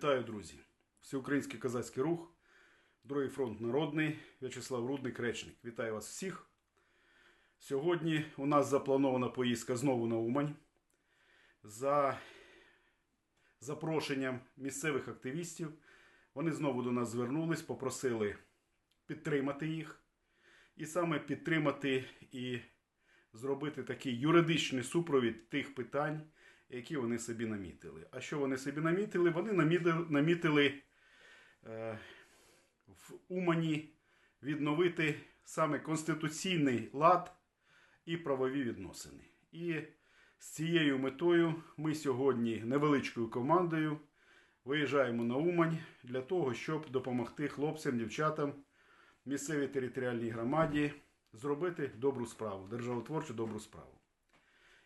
Вітаю, друзі! Всеукраїнський козацький рух, Другий фронт народний, В'ячеслав Рудник, Речник. Вітаю вас всіх. Сьогодні у нас запланована поїздка знову на Умань. За запрошенням місцевих активістів. Вони знову до нас звернулись, попросили підтримати їх. І саме підтримати і зробити такий юридичний супровід тих питань, які вони собі намітили. А що вони собі намітили? Вони намітили, намітили е, в Умані відновити саме конституційний лад і правові відносини. І з цією метою ми сьогодні невеличкою командою виїжджаємо на Умань для того, щоб допомогти хлопцям, дівчатам, місцевій територіальній громаді зробити добру справу, державотворчу добру справу.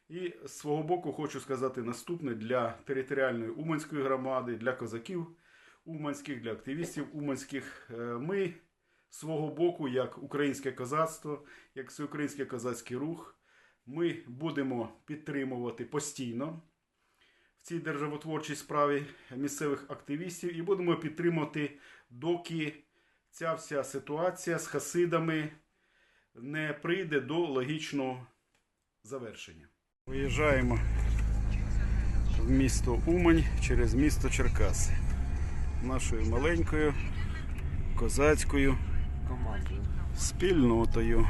І з свого боку хочу сказати наступне для територіальної Уманської громади, для козаків Уманських, для активістів Уманських. Е, Ми з свого боку, як українське козацтво, як всеукраїнський козацький рух, ми будемо підтримувати постійно в цій державотворчій справі місцевих активістів і будемо підтримувати, доки ця вся ситуація з хасидами не прийде до логічного завершення. Виїжджаємо в місто Умань через місто Черкаси. Нашою маленькою козацькою спільнотою.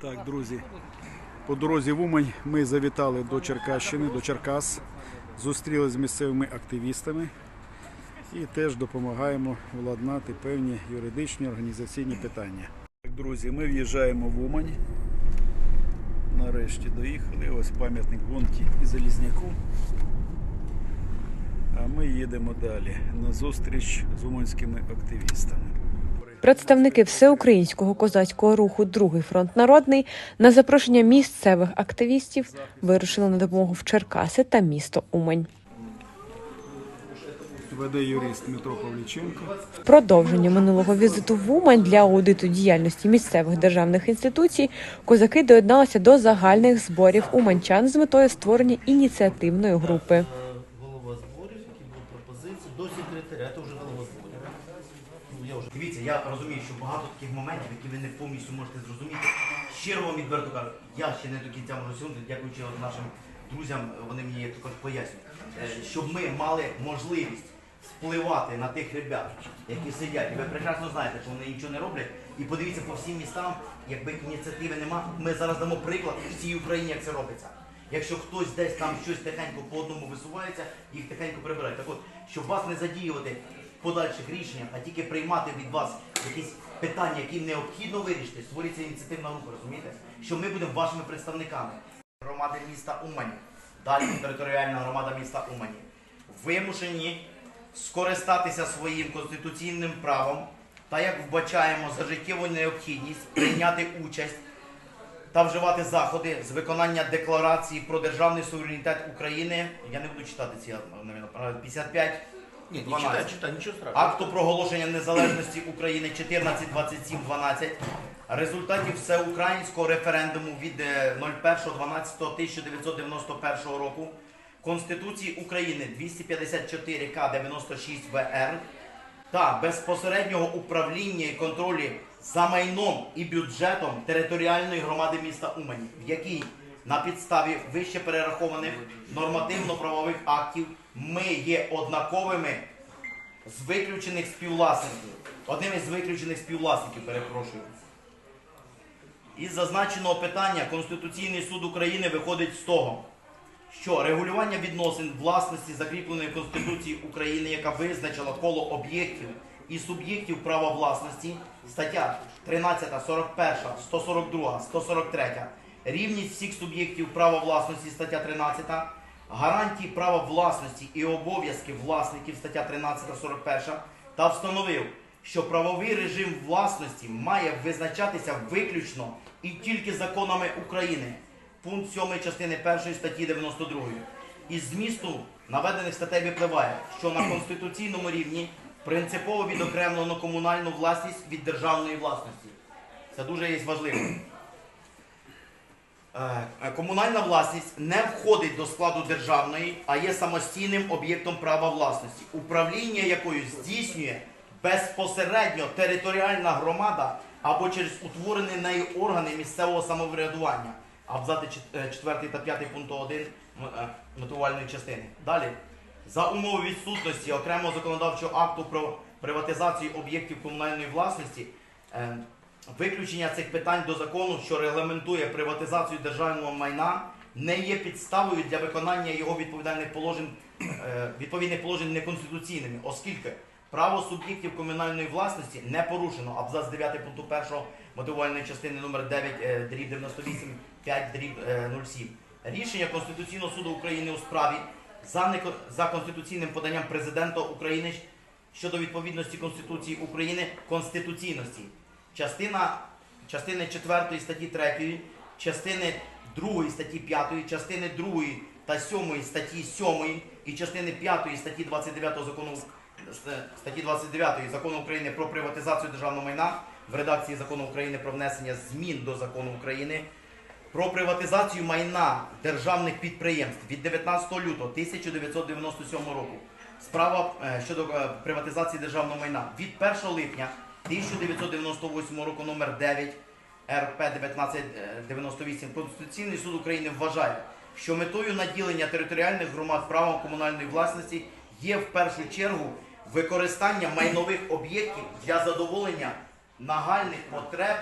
Так, друзі, по дорозі в Умань ми завітали до Черкащини, до Черкас, зустрілися з місцевими активістами і теж допомагаємо владнати певні юридичні організаційні питання. Так, друзі, ми в'їжджаємо в Умань. Нарешті доїхали. Ось пам'ятник гонки і Залізняку. А ми їдемо далі на зустріч з уманськими активістами. Представники всеукраїнського козацького руху Другий фронт народний на запрошення місцевих активістів вирушили на допомогу в Черкаси та місто Умань. Веде юрист Дмитро Павліченко. Продовження минулого візиту в Умань для аудиту діяльності місцевих державних інституцій козаки доєдналися до загальних зборів уманчан з метою створення ініціативної групи. Е, Голова зборів, які були пропозиції, до секретаря, вже голова зборів. Ну, я вже... Дивіться, я розумію, що багато таких моментів, які ви не повністю можете зрозуміти. Щиро вам відверто кажу, я ще не до кінця можу розуміти, дякуючи нашим друзям, вони мені також пояснюють, Е, щоб ми мали можливість впливати на тих ребят, які сидять. І ви прекрасно знаєте, що вони нічого не роблять. І подивіться по всім містам, якби ініціативи нема, ми зараз дамо приклад всій Україні, як це робиться. Якщо хтось десь там щось тихенько по одному висувається, їх тихенько прибирають. Так от, щоб вас не задіювати в подальших рішеннях, а тільки приймати від вас якісь питання, які необхідно вирішити, створюється ініціативна група, розумієте? Що ми будемо вашими представниками. Громади міста Умані, далі територіальна громада міста Умані, вимушені скористатися своїм конституційним правом та як вбачаємо за життєву необхідність прийняти участь та вживати заходи з виконання декларації про державний суверенітет України. Я не буду читати ці навіть, 55 Ні, не читай, читай, нічого страшного. Акту проголошення незалежності України 14.27.12 результатів всеукраїнського референдуму від е, 01.12.1991 року Конституції України 254К 96 ВР та безпосереднього управління і контролю за майном і бюджетом територіальної громади міста Умані, в якій на підставі вище перерахованих нормативно-правових актів ми є однаковими з виключених співвласників. Одним із виключених співвласників, перепрошую. Із зазначеного питання Конституційний суд України виходить з того, що регулювання відносин власності закріпленої Конституції України, яка визначила коло об'єктів і суб'єктів права власності, стаття 13, 41, 142, 143, рівність всіх суб'єктів права власності, стаття 13, гарантії права власності і обов'язки власників, стаття 13, 41, та встановив, що правовий режим власності має визначатися виключно і тільки законами України. Пункт 7 частини 1 статті 92. Із змісту наведених статей випливає, що на конституційному рівні принципово відокремлено комунальну власність від державної власності. Це дуже є важливо. Е, Комунальна власність не входить до складу державної, а є самостійним об'єктом права власності, управління якою здійснює безпосередньо територіальна громада або через утворені нею органи місцевого самоврядування. Абзати 4 та 5 пункту 1 м- е, мотивувальної частини. Далі. За умови відсутності окремого законодавчого акту про приватизацію об'єктів комунальної власності, е, виключення цих питань до закону, що регламентує приватизацію державного майна, не є підставою для виконання його відповідальних положень, е, відповідних положень неконституційними, оскільки право суб'єктів комунальної власності не порушено. Абзац 9 пункту 1 мотивувальної частини номер 9 е, дріб 98 5 дріб е, 07. Рішення Конституційного суду України у справі за, за конституційним поданням президента України щодо відповідності Конституції України конституційності. Частина, частини 4 статті 3, частини 2 статті 5, частини 2 та 7 статті 7 і частини 5 статті 29 закону е, статті 29 закону України про приватизацію державного майна в редакції закону України про внесення змін до закону України про приватизацію майна державних підприємств від 19 лютого 1997 року. Справа е, щодо е, приватизації державного майна від 1 липня 1998 року номер 9 РП 1998 Конституційний суд України вважає, що метою наділення територіальних громад правом комунальної власності є в першу чергу використання майнових об'єктів для задоволення нагальних потреб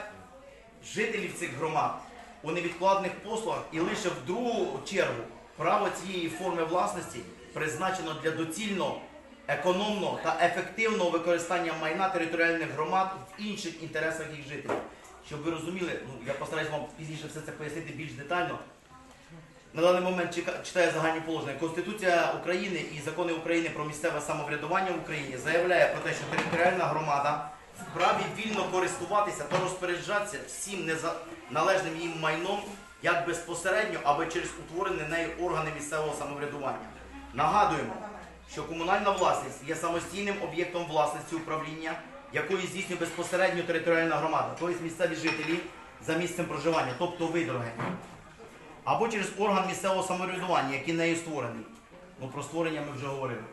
жителів цих громад у невідкладних послугах і лише в другу чергу право цієї форми власності призначено для доцільного, економного та ефективного використання майна територіальних громад в інших інтересах їх жителів. Щоб ви розуміли, ну я постараюсь вам пізніше все це пояснити більш детально. На даний момент читаю загальні положення. Конституція України і закони України про місцеве самоврядування в Україні заявляє про те, що територіальна громада вправі вільно користуватися та розпоряджатися всім належним їм майном як безпосередньо або через утворені нею органи місцевого самоврядування. Нагадуємо, що комунальна власність є самостійним об'єктом власності управління, якої здійснює безпосередньо територіальна громада, тобто місцеві жителі за місцем проживання, тобто ви, дорогі або через орган місцевого самоврядування, який нею створений. Ну про створення ми вже говорили.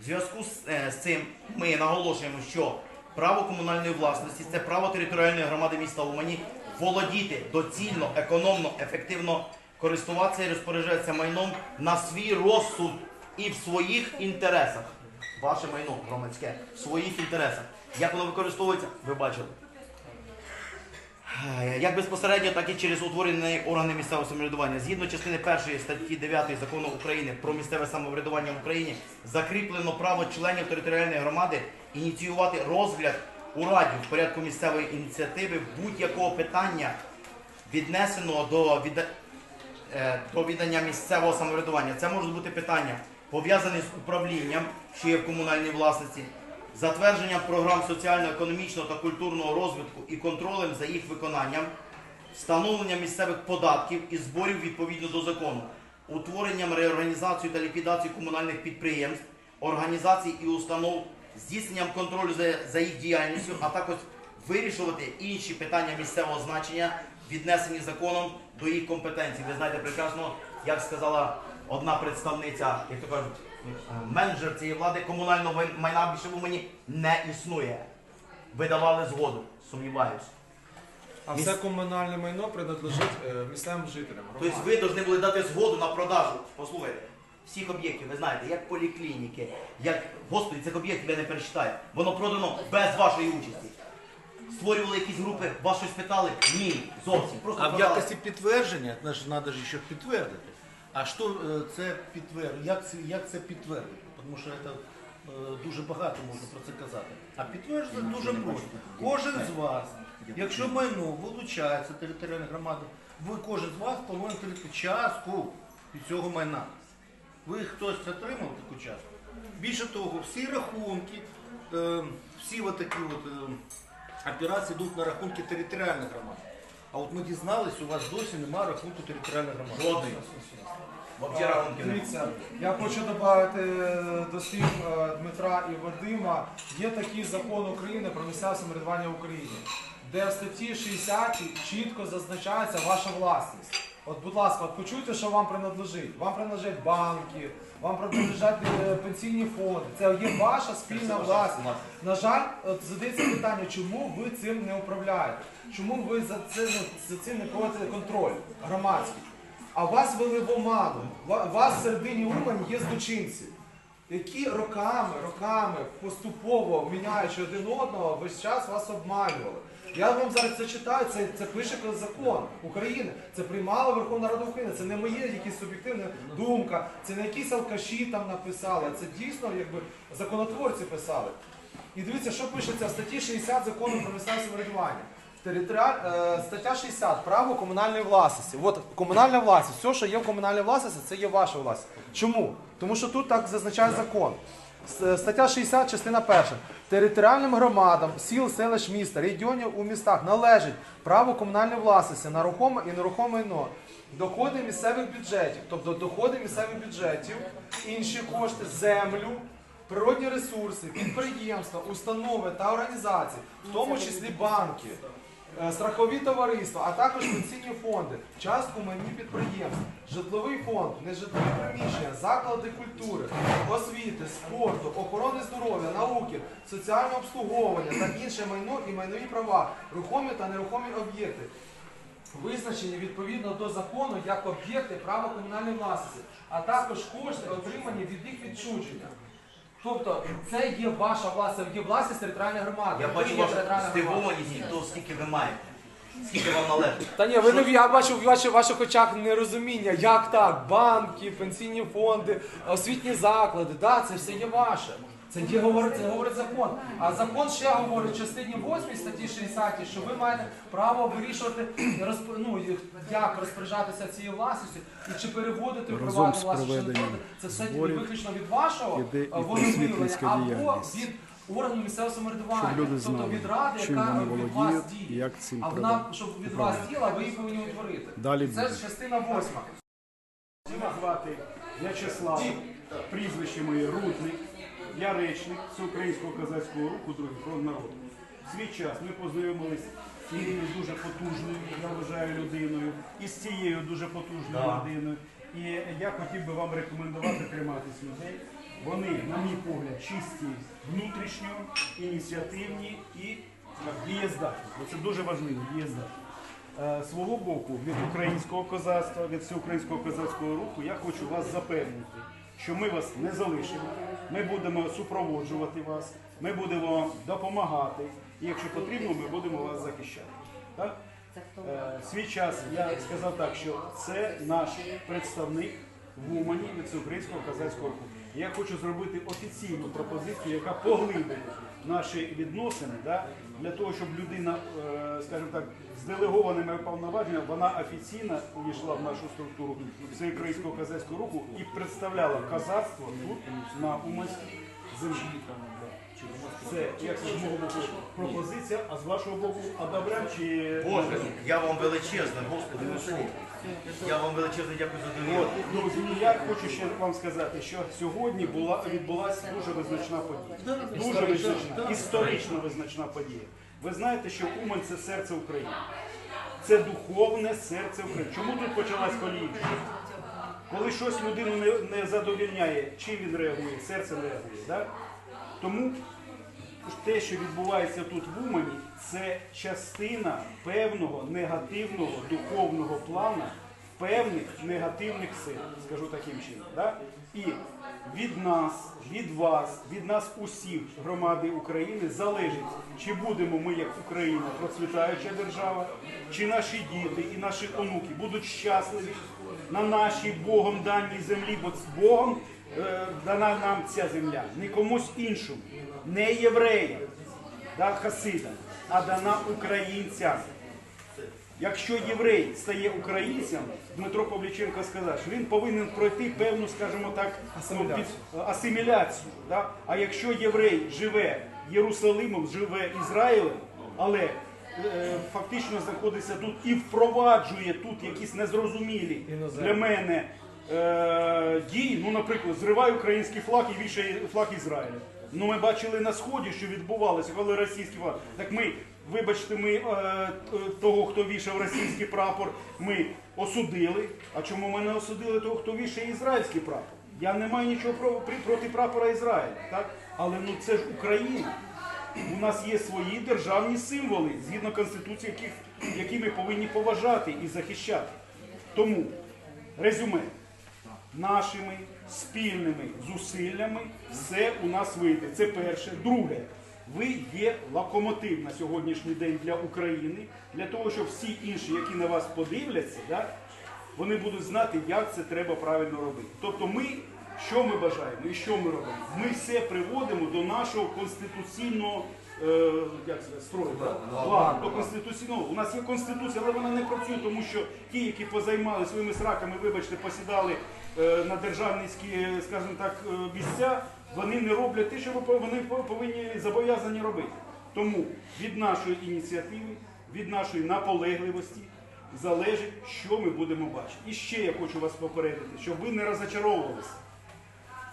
В зв'язку з, е, з цим ми наголошуємо, що право комунальної власності це право територіальної громади міста Умані володіти доцільно, економно, ефективно користуватися і розпоряджатися майном на свій розсуд і в своїх інтересах. Ваше майно громадське в своїх інтересах. Як воно використовується, ви бачили. Як безпосередньо, так і через утворені органи місцевого самоврядування. Згідно частини 1 статті 9 закону України про місцеве самоврядування в Україні закріплено право членів територіальної громади ініціювати розгляд у Раді в порядку місцевої ініціативи будь-якого питання, віднесеного до, відда... е, до віддання місцевого самоврядування. Це можуть бути питання, пов'язані з управлінням, що є в комунальній власності, затвердженням програм соціально-економічного та культурного розвитку і контролем за їх виконанням, встановлення місцевих податків і зборів відповідно до закону, утворенням реорганізацію та ліквідацію комунальних підприємств, організацій і установ, здійсненням контролю за їх діяльністю, а також вирішувати інші питання місцевого значення, віднесені законом до їх компетенцій. Ви знаєте прекрасно, як сказала одна представниця, як то кажуть, менеджер цієї влади комунального майна більше в Умані не існує. Видавали згоду, сумніваюсь. А Міс- все комунальне майно принадлежить е, місцевим жителям. Тобто ви повинні були дати згоду на продажу. Послухайте, всіх об'єктів, ви знаєте, як поліклініки, як господи, цих об'єктів я не перечитаю. Воно продано без вашої участі. Створювали якісь групи, вас щось питали? Ні, зовсім. Просто А в продали. якості підтвердження, значить, треба ж ще підтвердити. А що е, це підтвердити? Як це, як це підтвердити? Тому що це е, дуже багато можна про це казати. А підтверджувати дуже просто. Кожен з вас, якщо майно вилучається територіальна громада, ви кожен з вас повинен отримати частку від цього майна. Ви хтось отримав таку частку? Більше того, всі рахунки, е, всі от такі от, е, операції йдуть на рахунки територіальних громад. А от ми дізналися, у вас досі немає рахунку територіальної громади. Жодний. Взагалі рахунки немає. Дивіться, я хочу додати до слів е, Дмитра і Вадима. Є такий закон України про місцеве самоврядування в Україні, де в статті 60 чітко зазначається ваша власність. От, будь ласка, от почуйте, що вам принадлежить. Вам принадлежать банки, вам принадлежать е, пенсійні фонди. Це є ваша спільна власність. На жаль, от задається питання, чому ви цим не управляєте? Чому ви за це за цим не проводите контроль громадський? А вас вели в оману. Ва- Вас середині Умані є злочинці, які роками, роками поступово міняючи один одного, весь час вас обманювали. Я вам зараз це читаю, це, це пише закон України. Це приймала Верховна Рада України. Це не моє якісь суб'єктивна думка, це не якісь алкаші там написали. Це дійсно якби законотворці писали. І дивіться, що пишеться в статті 60 закону про місцеве самоврядування. Е, стаття 60. Право комунальної власності. От комунальна власність. Все, що є в комунальній власності, це є ваша власність. Чому? Тому що тут так зазначає закон. Е, Стаття 60, частина перша. Територіальним громадам, сіл, селищ міста, регіонів у містах належить право комунальної власності на рухоме і нерухоме майно, доходи місцевих бюджетів, тобто доходи місцевих бюджетів, інші кошти, землю, природні ресурси, підприємства, установи та організації, в тому числі банки, страхові товариства, а також пенсійні фонди, частку майні підприємств, житловий фонд, нежитлові приміщення, заклади культури, освіти, спорту, охорони здоров'я, науки, соціального обслуговування та інше майно і майнові права, рухомі та нерухомі об'єкти. Визначені відповідно до закону як об'єкти права комунальної власності, а також кошти, отримані від їх відчуження. Тобто це є ваша власність, є власність територіальної громади. Я Ви бачу є вашу територіальна громада. здивованість, то скільки ви маєте. Скільки вам належить. Та ні, ви не я бачу в ваших, ваших очах нерозуміння, як так, банки, пенсійні фонди, освітні заклади, да, це все є ваше. Це є говорить, це говорить закон. А закон ще говорить в частині 8 статті 60, що ви маєте право вирішувати, розп- ну, як розпоряджатися цією власністю і чи переводити в приватну власність. чи не. Це все зборів виключно від вашого іде волевиявлення або діяльність. від органу місцевого самоврядування, Щоб люди тобто знали, від ради, чим яка вони від вас діє. як цим А вона, щоб від вас діла, ви її повинні утворити. Далі Це буде. ж частина восьма. Мене звати В'ячеслав, прізвище моє Рудник, я речник Всеукраїнського козацького руху Другий фронт народу. В свій час ми познайомилися з цією дуже потужною, я вважаю, людиною, і з цією дуже потужною Да. людиною. І я хотів би вам рекомендувати триматись людей. Вони, на мій погляд, чисті внутрішньо, ініціативні і дієздатні. Це дуже важливо, дієздатні. Е, Свого боку, від українського козацтва, від всеукраїнського козацького руху, я хочу вас запевнити, що ми вас не залишимо. Ми будемо супроводжувати вас, ми будемо вам допомагати, і якщо потрібно, ми будемо вас захищати. Так? Е, Свій час я сказав так, що це наш представник в Умані від всеукраїнського козацького руху. Я хочу зробити офіційну пропозицію, яка поглибить наші відносини, да, для того, щоб людина, е, скажімо так, з делегованими повноваженнями, вона офіційно увійшла в нашу структуру всеукраїнського казацького руху і представляла казацтво тут, на Уманській землі. Це як з мого боку пропозиція, а з вашого боку одобрям чи Боже, я вам величезне, Господи, ну що? Я вам величезне дякую за довіру. Друзі, і я хочу ще вам сказати, що сьогодні була відбулася дуже визначна подія. Дуже визначна, історично визначна подія. Ви знаєте, що Умань це серце України. Це духовне серце України. Чому тут почалась коліївщина? Коли щось людину не, не задовільняє, чим він реагує? Серцем реагує. Да? Тому те, що відбувається тут в Умані, це частина певного негативного духовного плану певних негативних сил, скажу таким чином. Да? І від нас, від вас, від нас усіх громади України залежить, чи будемо ми, як Україна, процвітаюча держава, чи наші діти і наші онуки будуть щасливі на нашій Богом даній землі, бо з Богом дана нам ця земля, не комусь іншому, не євреям, да, хасидам, а дана українцям. Якщо єврей стає українцем, Дмитро Павліченко сказав, що він повинен пройти певну, скажімо так, ну, під- асиміляцію. Да? А якщо єврей живе Єрусалимом, живе Ізраїлем, але е, фактично знаходиться тут і впроваджує тут якісь незрозумілі для мене е, дії, ну, наприклад, зриває український флаг і вішає флаг Ізраїля. Ну, ми бачили на сході, що відбувалося, коли російський флаг. Так ми вибачте, ми е, е, того, хто вішав російський прапор, ми осудили. А чому ми не осудили того, хто вішає ізраїльський прапор? Я не маю нічого про, проти прапора Ізраїля, так? Але ну це ж Україна. У нас є свої державні символи, згідно Конституції, яких, які ми повинні поважати і захищати. Тому резюме. Нашими спільними зусиллями все у нас вийде. Це перше. Друге, ви є локомотив на сьогоднішній день для України, для того, щоб всі інші, які на вас подивляться, да, вони будуть знати, як це треба правильно робити. Тобто ми, що ми бажаємо і що ми робимо? Ми все приводимо до нашого конституційного е, як це, строю, да? ладу, до конституційного. У нас є конституція, але вона не працює, тому що ті, які позаймали своїми сраками, вибачте, посідали на державницькі, скажімо так, е, місця, вони не роблять те, що вони повинні зобов'язані робити. Тому від нашої ініціативи, від нашої наполегливості залежить, що ми будемо бачити. І ще я хочу вас попередити, щоб ви не розочаровувалися.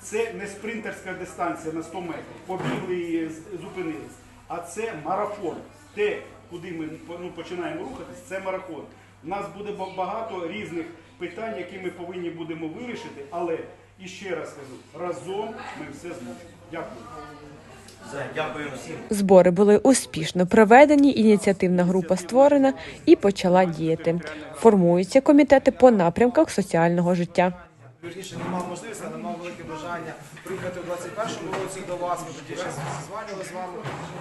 Це не спринтерська дистанція на 100 метрів. Побігли і зупинились. А це марафон. Те, куди ми ну, починаємо рухатись, це марафон. У нас буде багато різних питань, які ми повинні будемо вирішити, але і ще раз кажу, разом ми все зможемо. Дякую. Дякую всім. Збори були успішно проведені. Ініціативна група створена і почала діяти. Формуються комітети по напрямках соціального життя. Вірніше, не мав можливості, але мав велике бажання приїхати у 21-му році до вас. Ми тоді ще зізванювали з вами.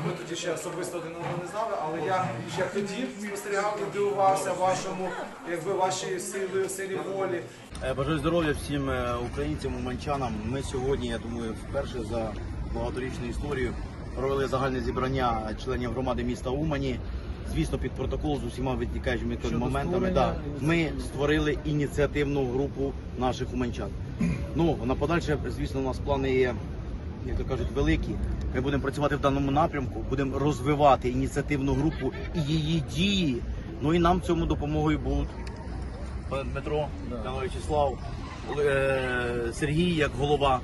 Ми тоді ще особисто один одного не знали, але я ще тоді спостерігав і дивувався вашому, якби вашій силі, силі волі. Е, Бажаю здоров'я всім е, українцям, уманчанам. Ми сьогодні, я думаю, вперше за багаторічну історію провели загальне зібрання членів громади міста Умані. Звісно, під протокол з усіма витікаючими моментами. Да, ми створили ініціативну групу наших уманчан. Ну, на подальше, звісно, у нас плани є, як то кажуть, великі. Ми будемо працювати в даному напрямку, будемо розвивати ініціативну групу і її дії. Ну і нам цьому допомогою будуть Дмитро, пане Вячеслав, е, Сергій як голова.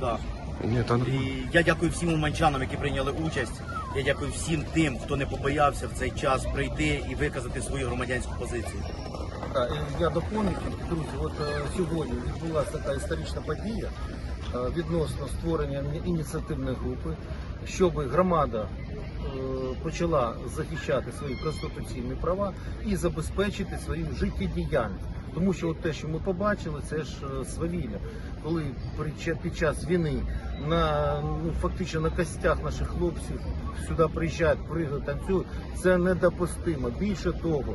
Да. І я дякую всім уманчанам, які прийняли участь. Я дякую всім тим, хто не побоявся в цей час прийти і виказати свою громадянську позицію. Я доповню, друзі, от е, сьогодні відбулася така історична подія відносно створення ініціативної групи, щоб громада е, почала захищати свої конституційні права і забезпечити свою життєдіяльність. Тому що от те, що ми побачили, це ж е, свавілля. Коли під час війни на ну фактично на костях наших хлопців сюди приїжджають, пригають, танцюють, це недопустимо. Більше того,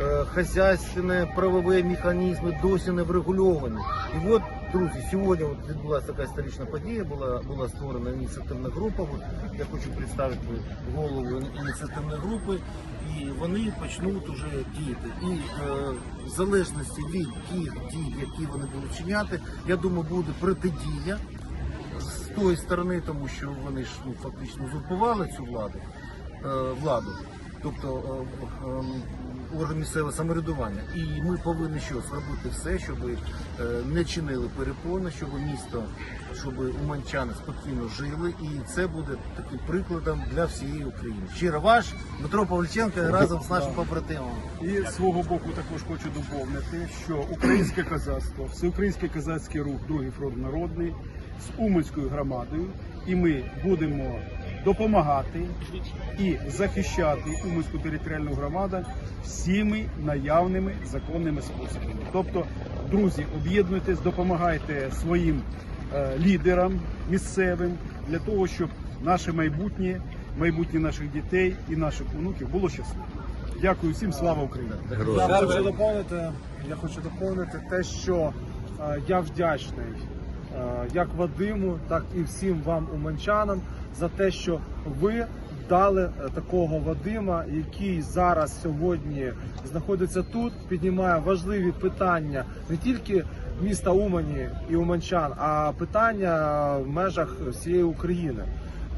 е, хазяйственні правові механізми досі не врегульовані. І от, друзі, сьогодні от відбулася така історична подія, була, була створена ініціативна група. От я хочу представити голову ініціативної групи, і вони почнуть уже діяти. І е, в залежності від тих дій, які вони будуть чиняти, я думаю, буде протидія з тої сторони, тому що вони ж ну, фактично узурпували цю владу, е, владу, тобто е, е, орган місцевого самоврядування. І ми повинні що зробити все, щоб е, не чинили перепони, щоб місто, щоб уманчани спокійно жили, і це буде таким прикладом для всієї України. Щиро ваш Дмитро Павліченко разом з нашим побратимом. І з свого боку також хочу доповнити, що українське козацтво, всеукраїнський козацький рух, другий фронт народний з Уманською громадою, і ми будемо допомагати і захищати Уманську територіальну громаду всіми наявними законними способами. Тобто, друзі, об'єднуйтесь, допомагайте своїм е, лідерам місцевим для того, щоб наше майбутнє, майбутнє наших дітей і наших онуків було щасливим. Дякую всім, слава Україні! Я хочу доповнити, я хочу доповнити те, що е, я вдячний як Вадиму, так і всім вам, уманчанам, за те, що ви дали е, такого Вадима, який зараз сьогодні знаходиться тут, піднімає важливі питання не тільки міста Умані і Уманчан, а питання в межах всієї України.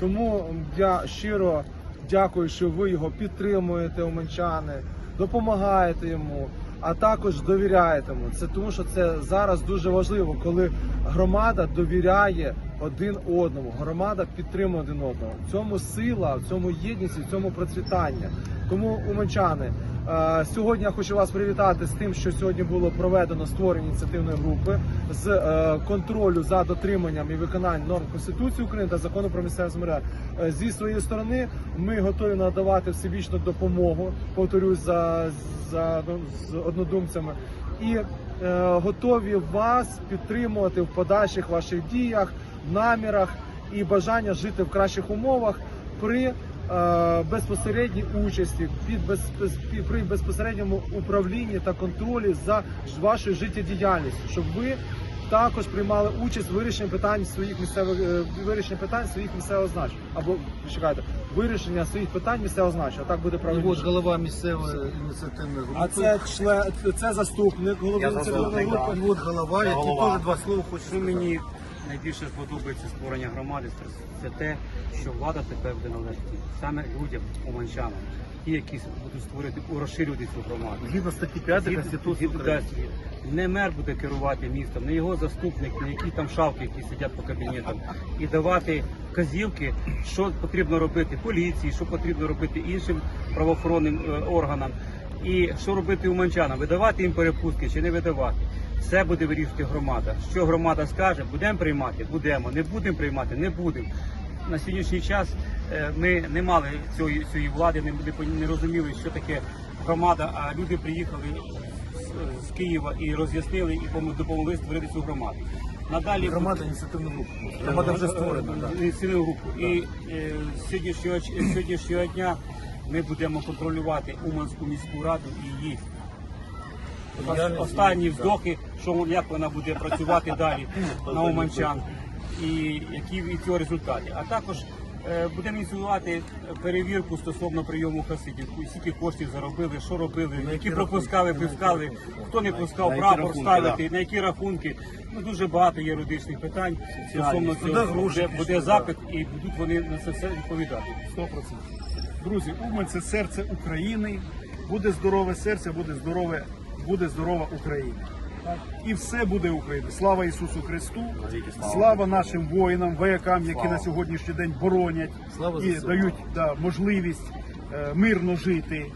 Тому я щиро дякую, що ви його підтримуєте, уманчани, допомагаєте йому, а також довіряєте йому. Це тому, що це зараз дуже важливо, коли громада довіряє один одному. Громада підтримує один одного. В цьому сила, в цьому єдність, в цьому процвітання. Тому, уманчани, е, сьогодні я хочу вас привітати з тим, що сьогодні було проведено створення ініціативної групи з е, контролю за дотриманням і виконанням норм Конституції України та закону про місцеве самоврядування. Е, Зі своєї сторони ми готові надавати всебічну допомогу. Повторюсь за, за з однодумцями і е, готові вас підтримувати в подальших ваших діях, намірах і бажання жити в кращих умовах при е, безпосередній участі під без, при безпосередньому управлінні та контролі за ж- вашою життєдіяльністю, щоб ви також приймали участь в вирішенні питань своїх місцевих е, вирішенні питань своїх місцевого значення або чекайте вирішення своїх питань місцевого значення. Так буде І от голова місцевої ініціативної групи. А це член це заступник голови ініціативної групи. І от голова, Я який голова. теж два слова хоче Що мені найбільше подобається створення громади, це- це те, що влада тепер буде належати саме людям, уманчанам, ті, які будуть створити, розширювати цю громаду. Згідно статті 5 Конституції України. Не мер буде керувати містом, не його заступник, не які там шавки, які сидять по кабінетам, і давати вказівки, що потрібно робити поліції, що потрібно робити іншим правоохоронним е, органам, і що робити уманчанам, видавати їм перепустки чи не видавати. Все буде вирішувати громада. Що громада скаже, будемо приймати, будемо, не будемо приймати, не будемо. На сьогоднішній час е, ми не мали цієї, цієї влади, не, не, розуміли, що таке громада, а люди приїхали з, з Києва і роз'яснили і допомогли створити цю громаду. Надалі Громада ініціативної групи. Громада вже створена. ініціативну групу. І е, сьогоднішнього, сьогоднішнього дня ми будемо контролювати Уманську міську раду і її останні вздохи, що як вона буде працювати далі на Уманчан, і які від цього результати. А також е, будемо ініціювати перевірку стосовно прийому хасидів, скільки коштів заробили, що робили, які пропускали, пускали, хто не пускав прапор ставити, на які рахунки. Ну дуже багато є юридичних питань стосовно цього. Буде, буде запит і будуть вони на це все відповідати. 100%. Друзі, Умань це серце України. Буде здорове серце, буде здорове, буде здорова Україна. І все буде Україна. Слава Ісусу Христу! Слава нашим воїнам, воякам, які на сьогоднішній день боронять і дають да, можливість е, мирно жити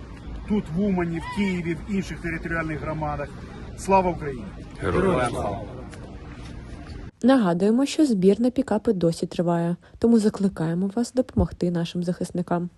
тут, в Умані, в Києві, в інших територіальних громадах. Слава Україні! Героям слава. Нагадуємо, що збір на пікапи досі триває, тому закликаємо вас допомогти нашим захисникам.